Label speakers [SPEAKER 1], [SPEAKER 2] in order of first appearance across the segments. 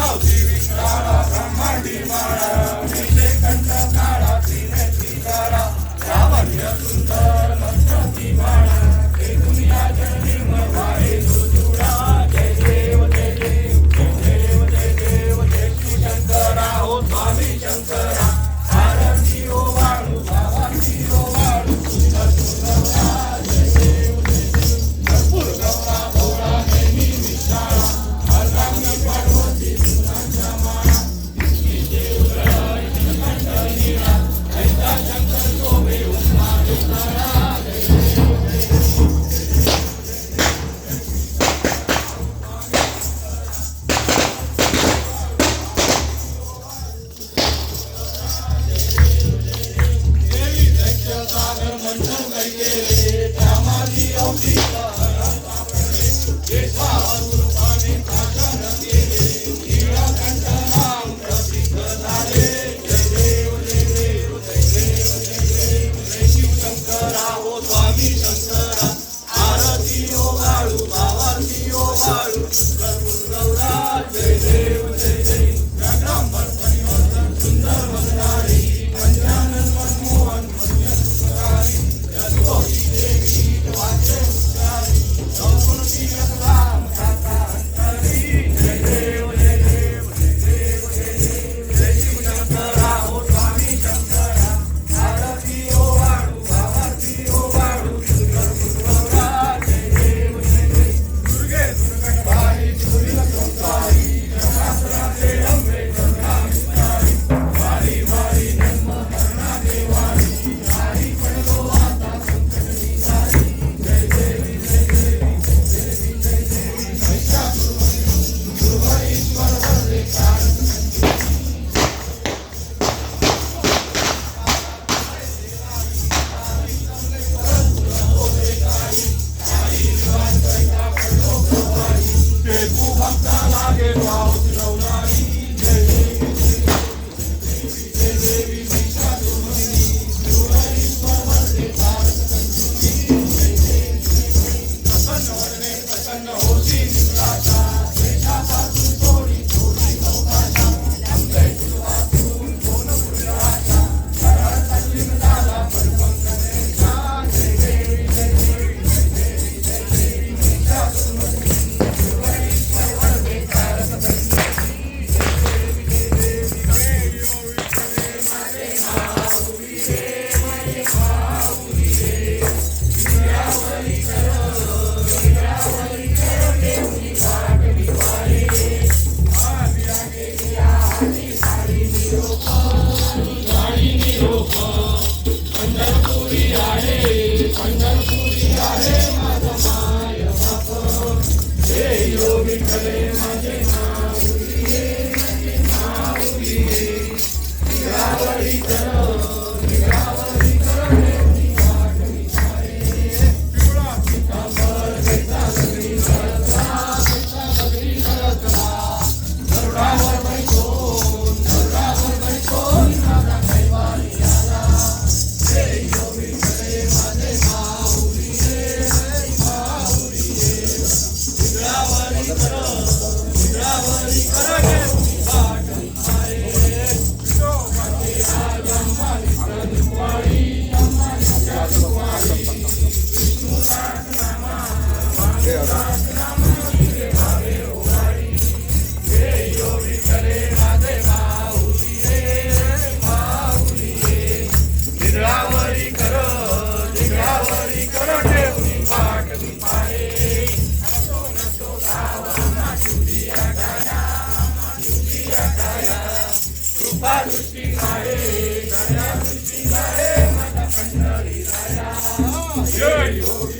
[SPEAKER 1] South. Vamos saudade Radio. Oh,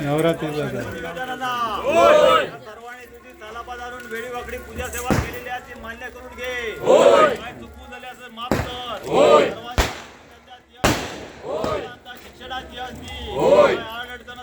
[SPEAKER 2] नवरात्रीला जा.
[SPEAKER 3] सर्वांनी तुझी धरून वेळी वाकडी पूजा सेवा केलेली आहे ती मान्य करून घे. काय चुकून झाले असं माफ कर. दे. काय अडचण